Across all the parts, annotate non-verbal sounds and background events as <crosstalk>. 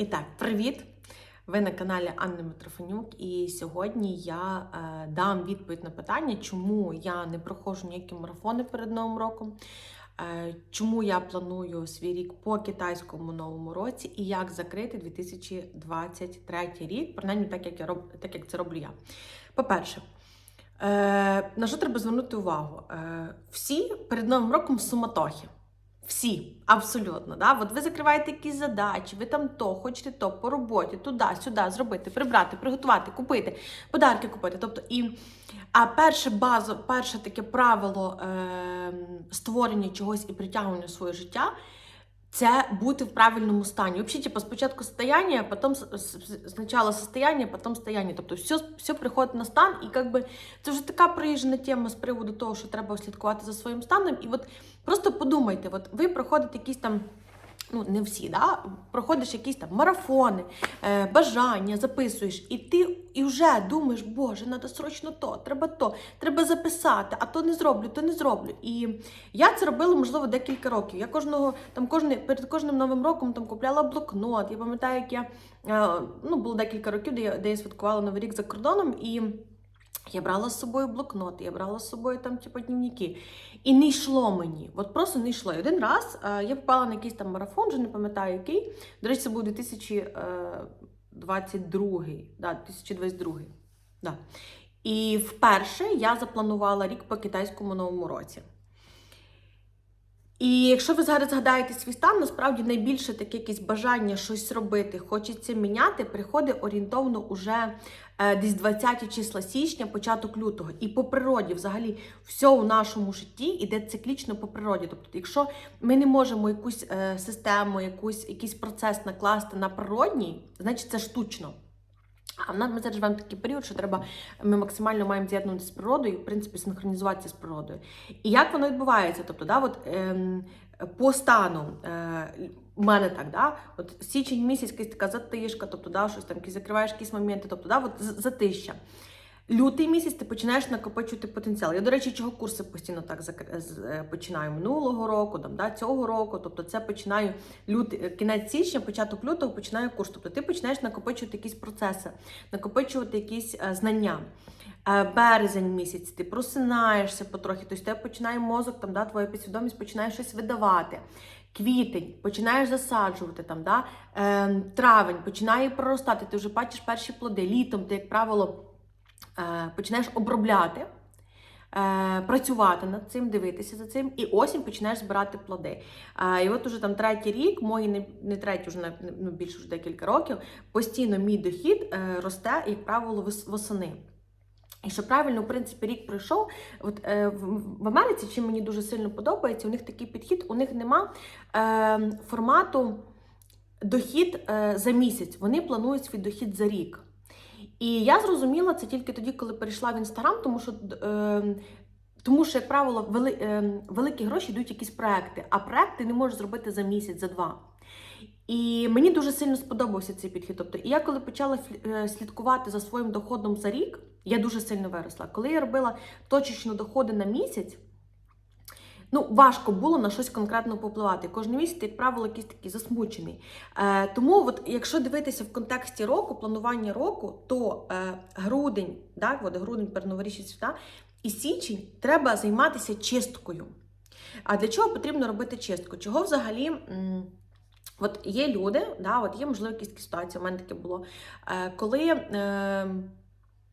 І так, привіт! Ви на каналі Анни Митрофанюк, і сьогодні я е, дам відповідь на питання, чому я не проходжу ніякі марафони перед Новим роком, е, чому я планую свій рік по китайському новому році і як закрити 2023 рік, принаймні так, як я роб, так як це роблю я. По-перше, е, на що треба звернути увагу? Е, всі перед Новим роком суматохи. Всі, абсолютно. Да? От ви закриваєте якісь задачі, ви там то, хочете то, по роботі, туди, сюди зробити, прибрати, приготувати, купити, подарки купити. Тобто, і, а перше базо, перше таке правило е, створення чогось і притягування в своє життя це бути в правильному стані. Взагалі, типу, спочатку состояние, потім спочатку состояние, потім стояння. Тобто все, все приходить на стан, і якби це вже така приїжджена тема з приводу того, що треба слідкувати за своїм станом. І от просто подумайте, от ви проходите якісь там. Ну, не всі, да? проходиш якісь там марафони, е, бажання, записуєш, і ти і вже думаєш, боже, треба срочно то, треба то, треба записати, а то не зроблю, то не зроблю. І я це робила, можливо, декілька років. Я кожного там кожне, перед кожним новим роком там купляла блокнот. Я пам'ятаю, як я е, ну, було декілька років, де я, де я святкувала Новий рік за кордоном, і я брала з собою блокнот, я брала з собою там, типу, дневники. І не йшло мені. От просто не йшло. І один раз е, я попала на якийсь там марафон, вже не пам'ятаю який. До речі, це був 2022, да, 2022. Да. І вперше я запланувала рік по китайському новому році. І якщо ви зараз згадаєте свій стан, насправді найбільше таке якесь бажання щось робити, хочеться міняти, приходить орієнтовно уже е, десь 20 числа січня, початок лютого. І по природі, взагалі, все у нашому житті іде циклічно по природі. Тобто, якщо ми не можемо якусь е, систему, якусь, якийсь процес накласти на природній, значить це штучно. А в нас ми зараз живемо такий період, що треба, ми максимально маємо з'єднуватися з природою і, в принципі, синхронізуватися з природою. І як воно відбувається? Тобто, да, от, ем, по стану е, мене так, да, от січень місяць якась така затишка, тобто да, щось там закриваєш якісь моменти, тобто да, от затища. Лютий місяць ти починаєш накопичувати потенціал. Я, до речі, чого курси постійно так е, починаю минулого року, там, да, цього року. Тобто це починаю лютий, е, кінець січня, початок лютого починаю курс. Тобто ти починаєш накопичувати якісь процеси, накопичувати якісь е, знання. Березень місяць, ти просинаєшся потрохи, тобто тебе починає мозок, там, да, твоя підсвідомість починає щось видавати. Квітень, починаєш засаджувати, там, да? е, травень починає проростати, ти вже бачиш перші плоди. Літом ти, як правило, починаєш обробляти, е, працювати над цим, дивитися за цим, і осінь починаєш збирати плоди. Е, і от уже там третій рік, мої не, не третій, вже ну, більше вже декілька років, постійно мій дохід е, росте, як правило, восени. І що правильно, в принципі, рік пройшов. От е, в Америці, чим мені дуже сильно подобається, у них такий підхід, у них нема е, формату дохід е, за місяць. Вони планують свій дохід за рік. І я зрозуміла це тільки тоді, коли перейшла в інстаграм, тому що. Е, тому що, як правило, вели, е, великі гроші йдуть якісь проекти, а проекти не можеш зробити за місяць, за два. І мені дуже сильно сподобався цей підхід. Тобто, і я коли почала е, слідкувати за своїм доходом за рік, я дуже сильно виросла. Коли я робила точечно доходи на місяць, ну важко було на щось конкретно попливати. Кожен місяць, як правило, якийсь такий засмучений. Е, тому, от, якщо дивитися в контексті року, планування року, то е, грудень, так, от грудень перед свята, і січень треба займатися чисткою. А для чого потрібно робити чистку? Чого взагалі? От є люди, да, от є, можливо, якісь ситуації, у мене таке було, е, коли е,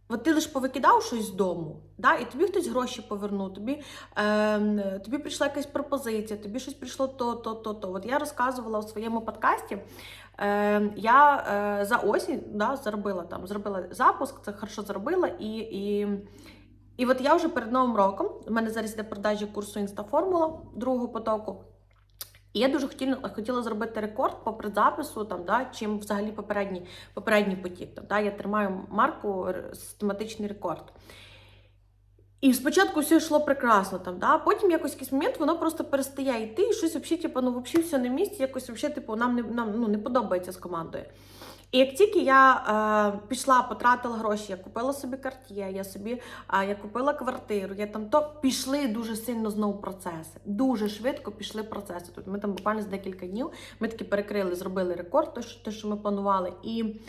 от ти лише повикидав щось з дому, да, і тобі хтось гроші повернув, тобі, е, тобі прийшла якась пропозиція, тобі щось прийшло то, то, то, то. От я розказувала у своєму подкасті, е, я е, за осінь да, заробила там, зробила запуск, це хорошо зробила, і, і, і от я вже перед Новим роком, у мене зараз йде продажі курсу Інстаформула другого потоку. І я дуже хотіла, хотіла зробити рекорд по предзапису, там, да, чим взагалі попередній, попередній потік. Там, да, я тримаю марку систематичний рекорд. І спочатку все йшло прекрасно, там, да, потім якось якийсь момент воно просто перестає йти, і щось взагалі, типу, ну, взагалі все на місці, якось взагалі, типу, нам не, нам, ну, не подобається з командою. І як тільки я е, пішла, потратила гроші, я купила собі карт'є, я собі е, я купила квартиру, я там то пішли дуже сильно знову процеси. Дуже швидко пішли процеси. Тобто ми там буквально за декілька днів ми таки перекрили, зробили рекорд, те, що, що ми планували. І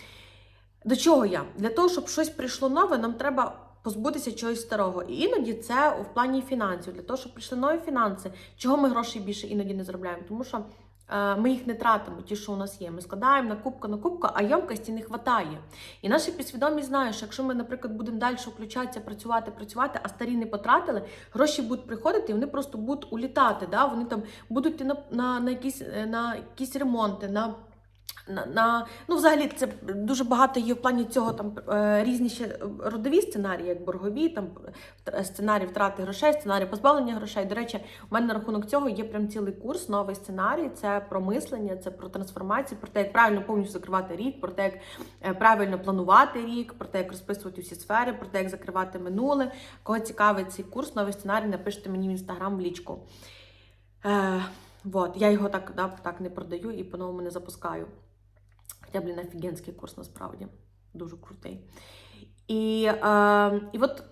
до чого я? Для того, щоб щось прийшло нове, нам треба. Позбутися чогось старого. І іноді це в плані фінансів. Для того, щоб прийшли нові фінанси, чого ми грошей більше іноді не заробляємо? Тому що ми їх не тратимо, ті, що у нас є. Ми складаємо на кубку на кубку, а ємкості не вистачає. І наша підсвідомість знає, що якщо ми, наприклад, будемо далі включатися, працювати, працювати, а старі не потратили, гроші будуть приходити, і вони просто будуть улітати. Да? Вони там будуть на, на, на, якісь, е, на якісь ремонти. на на, на ну, взагалі, це дуже багато є в плані цього там е, різні ще родові сценарії, як боргові, там сценарій втрати грошей, сценарій позбавлення грошей. До речі, у мене на рахунок цього є прям цілий курс, новий сценарій. Це про мислення, це про трансформацію, про те, як правильно повністю закривати рік, про те, як е, правильно планувати рік, про те, як розписувати всі сфери, про те, як закривати минуле. Кого цікавить цей курс, новий сценарій, напишіть мені в інстаграм в лічку. Е, вот, я його так, да, так не продаю і по-новому не запускаю. Хоча, блін, офігенський курс насправді. Дуже крутий. І, е, і от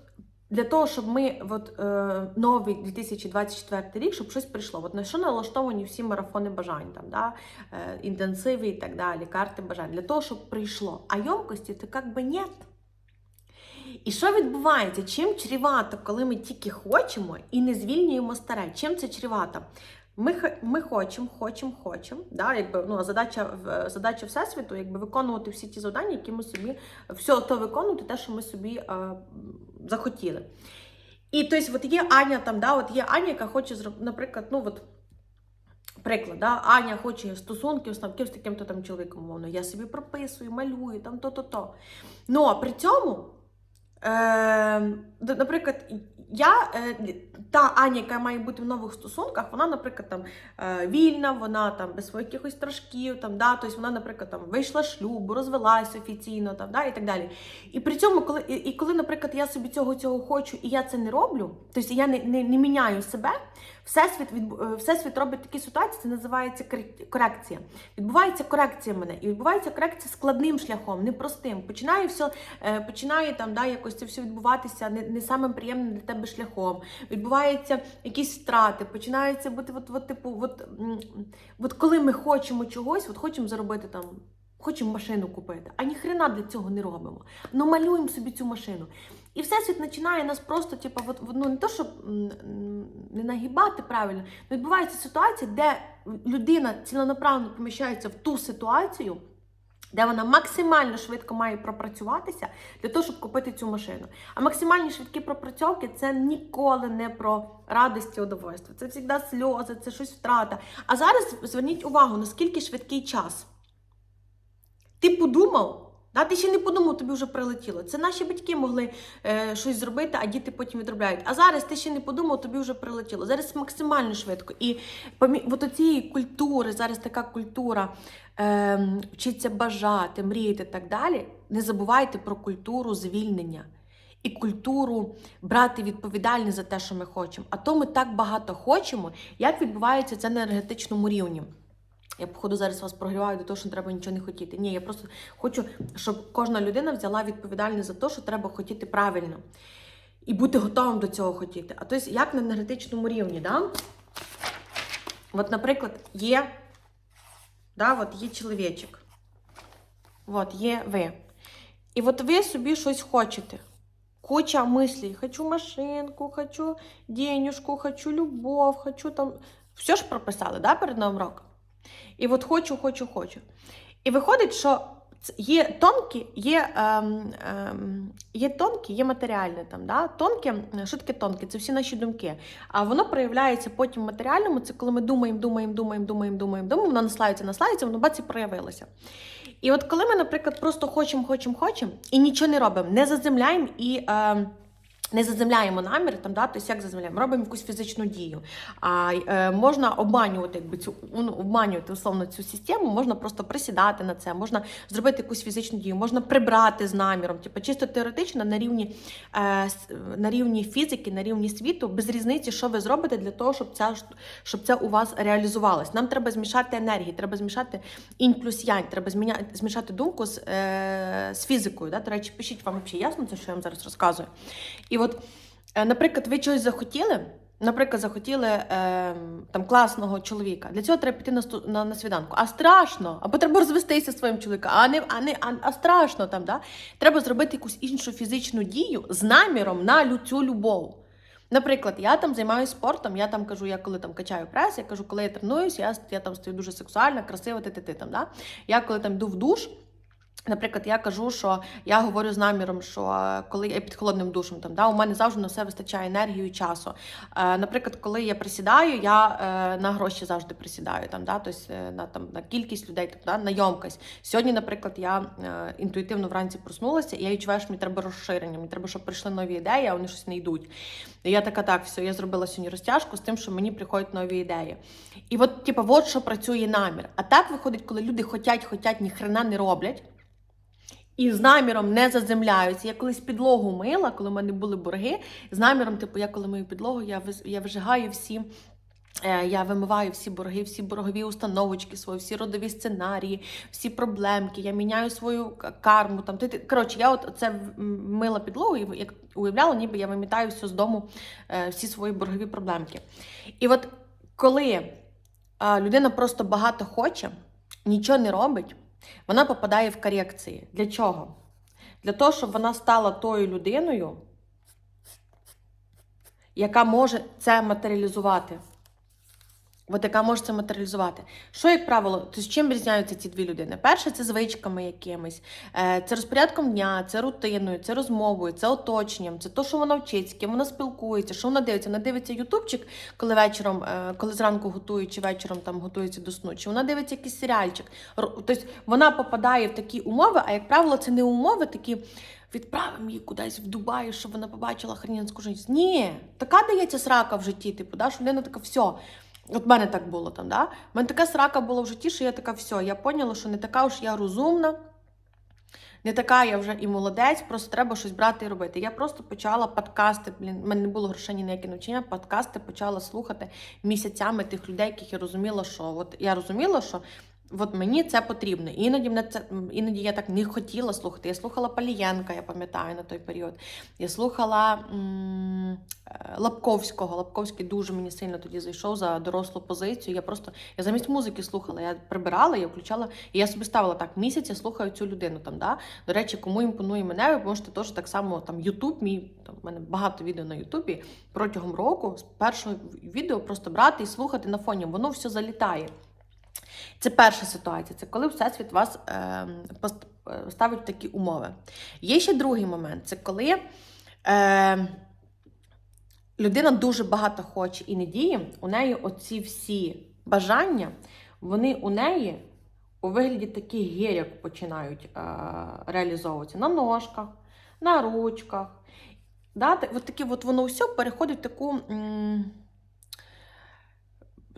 для того, щоб ми от, е, новий 2024 рік, щоб щось прийшло. От на що налаштовані всі марафони бажань, там, да? е, інтенсиви і так далі, карти бажань. Для того, щоб прийшло. А йомкості то як би нет. І що відбувається? Чим чрівато, коли ми тільки хочемо і не звільнюємо старе? Чим це чрівато? Ми, ми хочемо, хочемо, хочемо. Да? Якби, ну, задача, задача Всесвіту якби, виконувати всі ті завдання, які ми собі, все то виконувати, те, що ми собі е, захотіли. І тобто, от є Аня там, да, от є Аня, яка хоче зробити, наприклад, ну от. Приклад, да? Аня хоче стосунків з таким, з таким-то там чоловіком, мовно. Я собі прописую, малюю, там то-то-то. Ну, а при цьому, наприклад, я, е, та Аня, яка має бути в нових стосунках, вона, наприклад, там е, вільна, вона там без своїх якихось страшків, там, да, тобто вона, наприклад, там вийшла шлюбу, розвелась офіційно, там, да, і так далі. І при цьому, коли, і коли, наприклад, я собі цього цього хочу, і я це не роблю, тобто я не, не, не міняю себе, Всесвіт, від, Всесвіт робить такі ситуації, це називається кор- корекція. Відбувається корекція мене, і відбувається корекція складним шляхом, непростим. Починає все, е, починає там, да, якось це все відбуватися не, не самим приємним для тебе шляхом. Відбуваються якісь втрати, починається бути, от, от, типу, от, от коли ми хочемо чогось, от хочемо заробити там. Хочемо машину купити, а ніхрена для цього не робимо. Ну малюємо собі цю машину. І всесвіт починає нас просто, типу, от, ну не то, щоб не нагибати правильно, але відбувається ситуація, де людина ціленаправно поміщається в ту ситуацію, де вона максимально швидко має пропрацюватися для того, щоб купити цю машину. А максимальні швидкі пропрацьовки це ніколи не про радість і удовольствие. Це завжди сльози, це щось втрата. А зараз зверніть увагу, наскільки швидкий час. Ти подумав, да? ти ще не подумав, тобі вже прилетіло. Це наші батьки могли е, щось зробити, а діти потім відробляють. А зараз ти ще не подумав, тобі вже прилетіло. Зараз максимально швидко. І помі... от цієї культури, зараз така культура е, вчиться бажати, мріяти і так далі. Не забувайте про культуру звільнення. І культуру брати відповідальність за те, що ми хочемо. А то ми так багато хочемо, як відбувається це на енергетичному рівні. Я, походу, зараз вас прогріваю до того, що не треба нічого не хотіти. Ні, я просто хочу, щоб кожна людина взяла відповідальність за те, що треба хотіти правильно. І бути готовим до цього хотіти. А тобто, як на енергетичному рівні, да? От, наприклад, є, да, от є чоловічок. От, є ви. І от ви собі щось хочете. Куча мислей. Хочу машинку, хочу денежку, хочу любов, хочу там. Все ж прописали, да, перед Новим роком? І от хочу, хочу, хочу. І виходить, що є тонкі, є, ем, ем, є тонкі, є матеріальне там. Да? Тонке, що таке тонке? Це всі наші думки. А воно проявляється потім в матеріальному. Це коли ми думаємо, думаємо, думаємо, думаємо, думаємо, думаємо, воно наслається, наслається, воно баці проявилося. І от коли ми, наприклад, просто хочемо, хочемо, хочемо і нічого не робимо, не заземляємо і. Ем, Не заземляємо намір, там, да, тобто як заземляємо, робимо якусь фізичну дію. А е, можна обманювати, якби цю ну, обманювати условно цю систему, можна просто присідати на це, можна зробити якусь фізичну дію, можна прибрати з наміром. Типу, чисто теоретично на рівні, е, на рівні фізики, на рівні світу, без різниці, що ви зробите для того, щоб ш- щоб це у вас реалізувалось. Нам треба змішати енергії, треба змішати інь плюс янь, треба зміня, змішати думку з, е, з фізикою. Да? До речі, пишіть вам взагалі ясно це, що я вам зараз розказую. І от, е, наприклад, ви чогось захотіли. Наприклад, захотіли е, там класного чоловіка. Для цього треба піти на, на, на свіданку. А страшно, або треба розвестися зі своїм чоловіком, а не, а не а, а страшно там. Да? Треба зробити якусь іншу фізичну дію з наміром на цю любов. Наприклад, я там займаюся спортом, я там кажу, я коли там качаю прес, я кажу, коли я тренуюсь, я, я там стою дуже сексуальна, красива, ти, ти, ти там. Да? Я коли там йду в душ. Наприклад, я кажу, що я говорю з наміром, що е, коли я під холодним душем, там да, у мене завжди на все вистачає енергії і часу. Е, наприклад, коли я присідаю, я е, на гроші завжди присідаю, там, да, тобто на, там, на кількість людей, там, да, на йомкость. Сьогодні, наприклад, я е, інтуїтивно вранці проснулася, і я відчуваю, що мені треба розширення, мені треба, щоб прийшли нові ідеї, а вони щось не йдуть. І я така, так, все, я зробила сьогодні розтяжку з тим, що мені приходять нові ідеї. І от, типу, от що працює намір. А так виходить, коли люди хотять, хотять, ні хрена не роблять. І з наміром не заземляються. Я колись підлогу мила, коли в мене були борги. З наміром, типу, я коли мию підлогу, я я вижигаю всі. е, Я вимиваю всі борги, всі боргові установочки свої, всі родові сценарії, всі проблемки. Я міняю свою карму. Там ти- коротше, я от це мила підлогу і як уявляла, ніби я вимітаю все з дому, е, всі свої боргові проблемки. І от коли людина просто багато хоче, нічого не робить, вона попадає в корекції. Для чого? Для того, щоб вона стала тою людиною, яка може це матеріалізувати. От яка може це матеріалізувати. Що, як правило, то з чим різняються ці дві людини? Перше, це звичками якимись, е, це розпорядком дня, це рутиною, це розмовою, це оточенням, це то, що вона вчить, з ким вона спілкується, що вона дивиться. Вона дивиться ютубчик, коли вечором, е, коли зранку готує, чи вечором там готується до сну, чи вона дивиться якийсь серіальчик. Тобто вона попадає в такі умови, а як правило, це не умови такі. Відправимо її кудись в Дубаї, щоб вона побачила хренянську життя. Ні, така дається срака в житті, типу, да, що людина така все. От в мене так було там, да? У мене така срака була в житті, що я така, все, я поняла, що не така уж я розумна, не така я вже і молодець, просто треба щось брати і робити. Я просто почала подкасти. Блін, в мене не було грошей ні на які навчання. Подкасти почала слухати місяцями тих людей, яких я розуміла, що от я розуміла, що. От мені це потрібно. Іноді мене це іноді я так не хотіла слухати. Я слухала Палієнка, я пам'ятаю на той період. Я слухала м, е, Лапковського. Лапковський дуже мені сильно тоді зайшов за дорослу позицію. Я просто я замість музики слухала. Я прибирала, я включала, і я собі ставила так місяць. Я слухаю цю людину там. Да? До речі, кому імпонує мене, ви можете теж так само там Ютуб. Мій там в мене багато відео на Ютубі протягом року з першого відео просто брати і слухати на фоні. Воно все залітає. Це перша ситуація. Це коли Всесвіт вас е, пост- е, ставить в такі умови. Є ще другий момент це коли е, людина дуже багато хоче і не діє, у неї оці всі бажання, вони у неї у вигляді таких гірок починають е, реалізовуватися на ножках, на ручках. Да? От таке от воно все переходить в таку. м,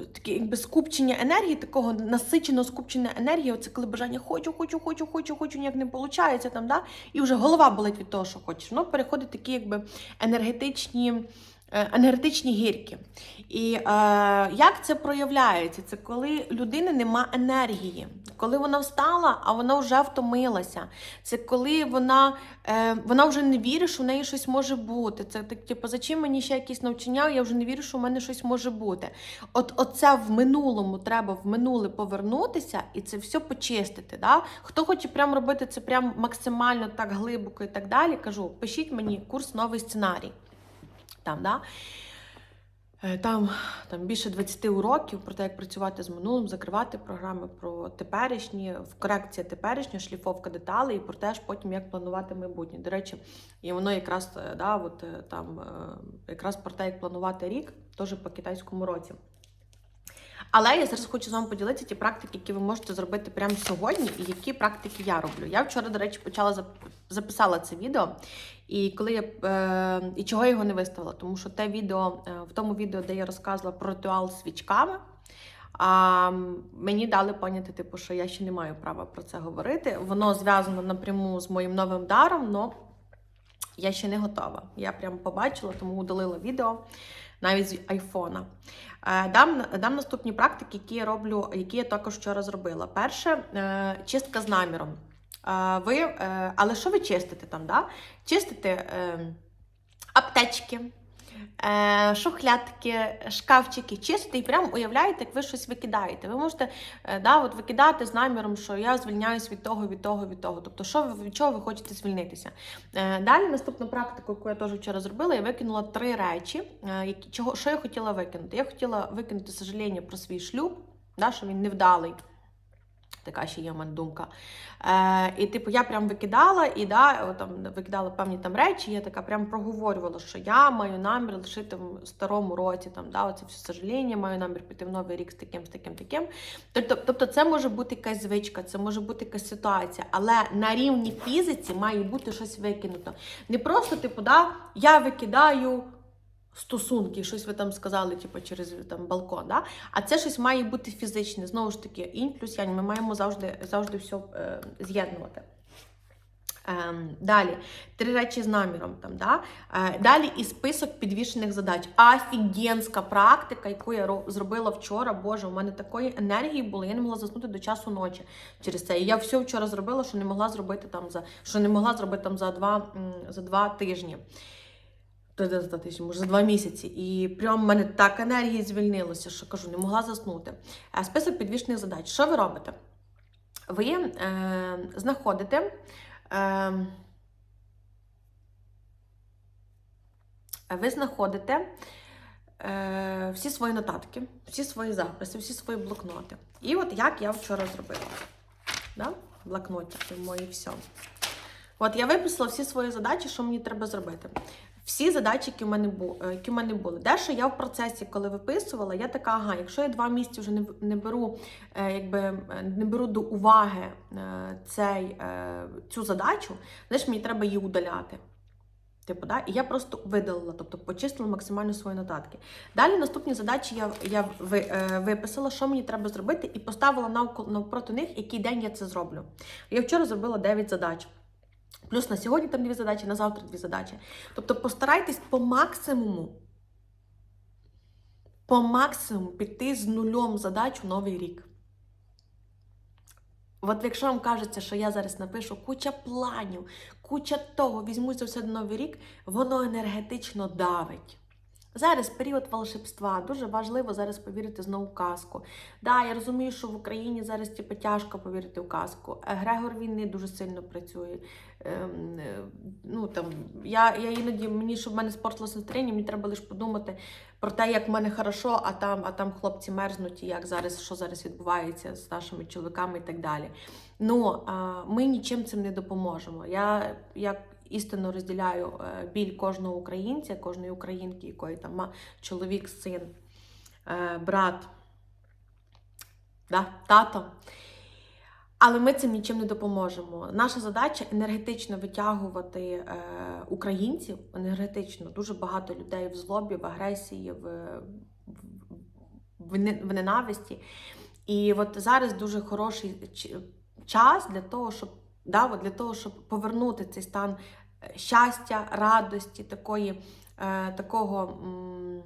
таке якби скупчення енергії, такого насиченого скупчення енергії, оце коли бажання хочу, хочу, хочу, хочу, хочу, ніяк не виходить, там, да? і вже голова болить від того, що хочеш. Воно переходить такі якби енергетичні. Е, Енергетичні гірки. І е, як це проявляється? Це коли людини нема енергії, коли вона встала, а вона вже втомилася. Це коли вона, е, вона вже не вірить, що в неї щось може бути. Це так, типу, за чим мені ще якісь навчання? Я вже не вірю, що в мене щось може бути. От оце в минулому треба в минуле повернутися і це все почистити. Да? Хто хоче прям робити це прям максимально так глибоко і так далі, кажу, пишіть мені курс новий сценарій. Там, да? Е, Там, там більше 20 уроків про те, як працювати з минулим, закривати програми про теперішні, корекція теперішнього, шліфовка деталей, і про те ж потім, як планувати майбутнє. До речі, і воно якраз е, да, от, е, там, якраз про те, як планувати рік, теж по китайському році. Але я зараз хочу з вами поділитися ті практики, які ви можете зробити прямо сьогодні, і які практики я роблю. Я вчора, до речі, почала записала це відео, І коли я е, і чого я його не виставила? Тому що те відео е, в тому відео, де я розказувала про ритуал з свічками. А мені дали поняти, типу, що я ще не маю права про це говорити. Воно зв'язано напряму з моїм новим даром, але я ще не готова. Я прям побачила, тому удалила відео навіть з айфона. Е, Дам, дам наступні практики, які я роблю, які я також вчора зробила. Перше, е, чистка з наміром. Ви, е, але що ви чистите там? Да? Чистите е, аптечки, е, шухлядки, шкафчики, чистите і прямо уявляєте, як ви щось викидаєте. Ви можете да, от викидати з наміром, що я звільняюсь від того, від того, від того. Тобто, що ви від чого ви хочете звільнитися. Далі наступну практику, яку я теж вчора зробила, я викинула три речі, які, чого, що я хотіла викинути. Я хотіла викинути сожаління про свій шлюб, да, що він невдалий. Така ще є в мене думка. Е, і типу, я прям викидала і да, там, викидала певні там речі, я така прям проговорювала, що я маю намір лишити в старому році, там, да, оце все сожаління, маю намір піти в новий рік з таким, з таким, таким. Тобто, тобто це може бути якась звичка, це може бути якась ситуація, але на рівні фізиці має бути щось викинуто. Не просто, типу, да, я викидаю стосунки, щось ви там сказали, типу, через там балкон. Да? А це щось має бути фізичне. Знову ж таки, інь плюс янь, ми маємо завжди, завжди все е, з'єднувати. Ем, далі, три речі з наміром. Там, да? Е, далі і список підвішених задач. Офігенська практика, яку я зробила вчора. Боже, у мене такої енергії було, я не могла заснути до часу ночі через це. І я все вчора зробила, що не могла зробити там за що не могла зробити там за два, за два тижні. За тиждень, може за два місяці. І прям в мене так енергії звільнилося, що кажу, не могла заснути. Е, Список підвішених задач. Що ви робите? Ви е, знаходите. Е, ви знаходите е, всі свої нотатки, всі свої записи, всі свої блокноти. І от як я вчора зробила. Да? Блокнотики мої все. От я виписала всі свої задачі, що мені треба зробити. Всі задачі, які в мене е, які в мене були. Дещо я в процесі, коли виписувала, я така, ага, якщо я два місяці вже не, не беру, е, якби е, не беру до уваги цей, цю задачу, знаєш, мені треба її удаляти. Типу, да? І я просто видалила, тобто почистила максимально свої нотатки. Далі наступні задачі я, я ви, е, виписала, що мені треба зробити, і поставила навколо навпроти них, який день я це зроблю. Я вчора зробила 9 задач. Плюс на сьогодні там дві задачі, на завтра дві задачі. Тобто постарайтесь по максимуму, по максимуму піти з нульом задач у новий рік. От якщо вам кажеться, що я зараз напишу куча планів, куча того, візьмусь за все на новий рік, воно енергетично давить. Зараз період волшебства, дуже важливо зараз повірити знову в казку. Да, я розумію, що в Україні зараз типу, тяжко повірити в казку. Е, Грегор війни дуже сильно працює. Ем, е, ну, там, я, я іноді, мені, щоб в мене спортилось настроєння, мені треба лише подумати про те, як в мене хорошо, а там, а там хлопці мерзнуть, і як зараз, що зараз відбувається з нашими чоловіками і так далі. Ну, ми нічим цим не допоможемо. Я як істинно розділяю е, біль кожного українця, кожної українки, якої там чоловік, син, е, брат, да, тато. Але ми цим нічим не допоможемо. Наша задача енергетично витягувати е, українців, енергетично дуже багато людей в злобі, в агресії, в, в ненависті. І от зараз дуже хороший час для того, щоб да, от для того, щоб повернути цей стан е, щастя, радості, такої, е, такого. м,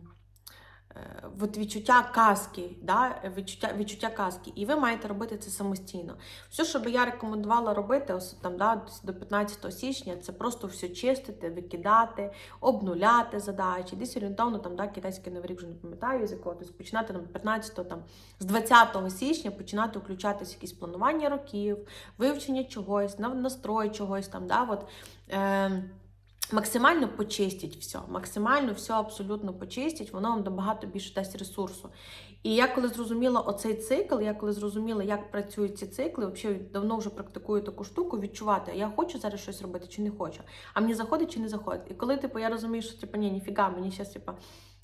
От відчуття казки, да? відчуття, відчуття казки, і ви маєте робити це самостійно. Все, що би я рекомендувала робити ось, там, да, до 15 січня, це просто все чистити, викидати, обнуляти задачі. Десь орієнтовно там, да, китайський новий рік вже не пам'ятаю, з якого тобто починати там 15 там, з 20 січня починати включатися якісь планування років, вивчення чогось, настрой чогось там. Да, от, е, Максимально почистіть все, максимально все абсолютно почистіть, воно вам набагато більше дасть ресурсу. І я коли зрозуміла оцей цикл, я коли зрозуміла, як працюють ці цикли, взагалі давно вже практикую таку штуку, відчувати, а я хочу зараз щось робити чи не хочу, а мені заходить чи не заходить. І коли типу, я розумію, що типу, ні, ніфіга, мені зараз, типу,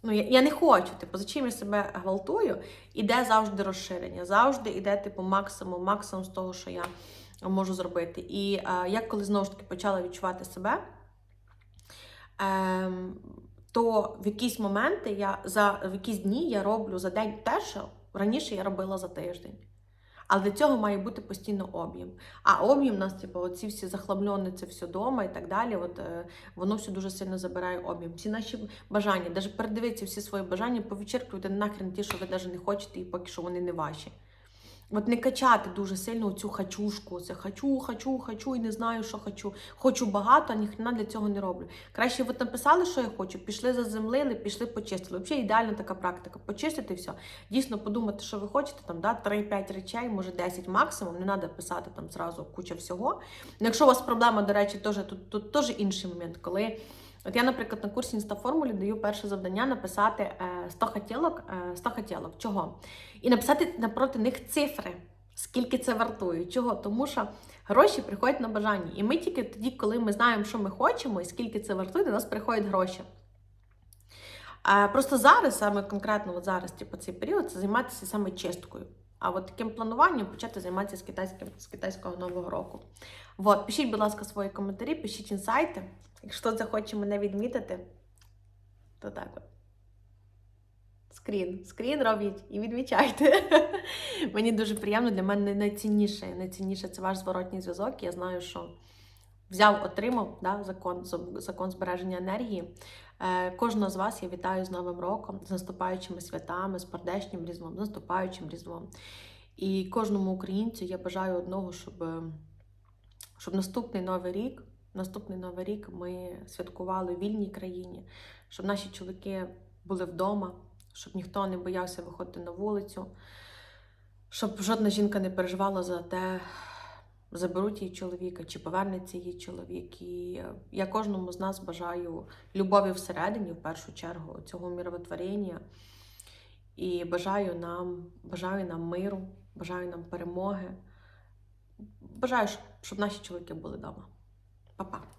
ну я, я не хочу, типу, зачем я себе гвалтую, іде завжди розширення, завжди іде, типу, максимум, максимум з того, що я можу зробити. І е, я коли знову ж таки почала відчувати себе. Ем, то в якісь моменти я за в якісь дні я роблю за день те, що раніше я робила за тиждень. Але для цього має бути постійно об'єм. А об'єм у нас, типу, оці всі захламлені, це все дома і так далі. От е, воно все дуже сильно забирає об'єм. Всі наші бажання, навіть передивіться всі свої бажання, повичеркуйте нахрен ті, що ви навіть не хочете, і поки що вони не ваші. От не качати дуже сильно цю хачушку. Це хочу, хочу, хочу і не знаю, що хочу. Хочу багато, а ніхрена для цього не роблю. Краще от написали, що я хочу, пішли заземлили, пішли почистили. Взагалі ідеальна така практика. Почистити все. Дійсно подумати, що ви хочете, там, да, 3-5 речей, може 10 максимум. Не треба писати там зразу куча всього. Якщо у вас проблема, до речі, теж, тут теж інший момент, коли. От я, наприклад, на курсі інстаформулі даю перше завдання написати е, 100 хотілок, е, 100 хотілок. Чого? І написати напроти них цифри, скільки це вартує. Чого? Тому що гроші приходять на бажання. І ми тільки тоді, коли ми знаємо, що ми хочемо і скільки це вартує, до нас приходять гроші. Е, Просто зараз, саме конкретно от зараз, типу, цей період, це займатися саме чисткою. А от таким плануванням почати займатися з, китайським, з китайського нового року. От, пишіть, будь ласка, свої коментарі, пишіть інсайти. Якщо захоче мене відмітити, то так от. Скрін, скрін робіть і відмічайте. <laughs> Мені дуже приємно, для мене найцінніше. Найцінніше це ваш зворотній зв'язок. Я знаю, що взяв, отримав да, закон, закон збереження енергії. Е, Кожного з вас я вітаю з Новим роком, з наступаючими святами, з пердешнім різдвом, з наступаючим різдвом. І кожному українцю я бажаю одного, щоб, щоб наступний новий рік, наступний новий рік ми святкували в вільній країні, щоб наші чоловіки були вдома, щоб ніхто не боявся виходити на вулицю, щоб жодна жінка не переживала за те, заберуть її чоловіка, чи повернеться її чоловік. І я кожному з нас бажаю любові всередині, в першу чергу, цього мировотворення. І бажаю нам, бажаю нам миру, бажаю нам перемоги. Бажаю, щоб наші чоловіки були вдома. Па-па.